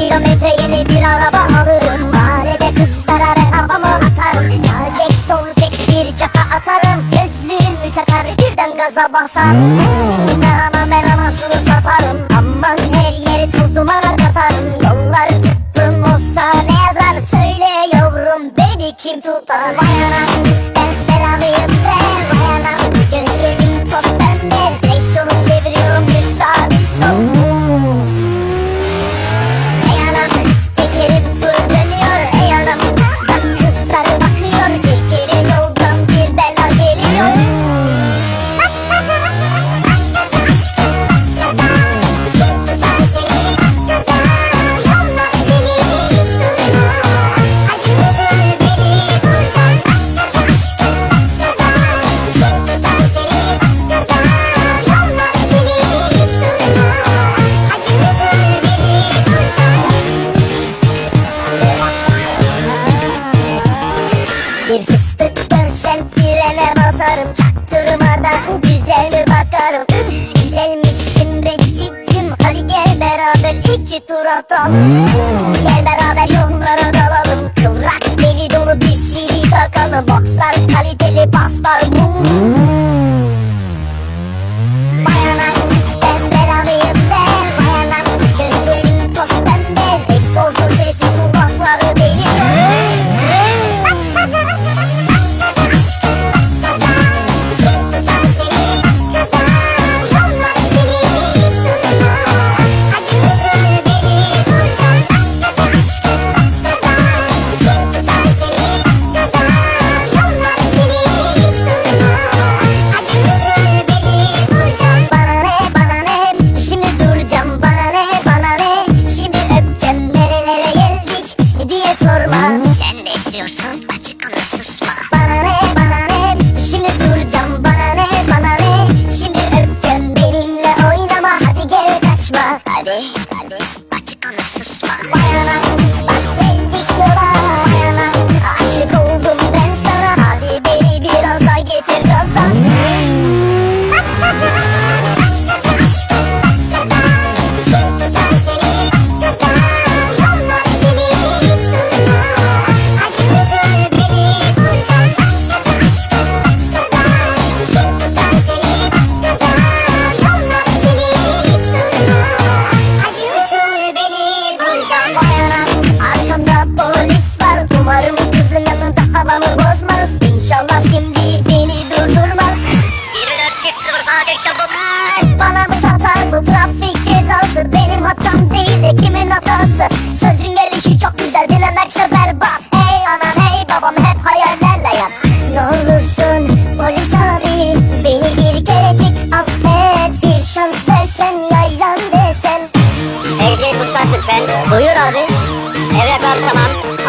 kilometre yeni bir araba alırım. Mahallede kızlara ben havamı atarım. Sağ çek sol çek bir çaka atarım. Gözlüğümü takar birden gaza basarım. Merhaba ben anasını satarım. Basarım. Çaktırmadan Güzel mi bakarım. Üf, Güzelmişsin be cicim. Hadi gel beraber iki tur atalım. Gel beraber yollara dalalım. Kıvrak deli dolu bir CD takalım. Boxlar kaliteli paslar bu 对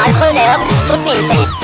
านคนเลยครับทุกหมิ่นเสร็จ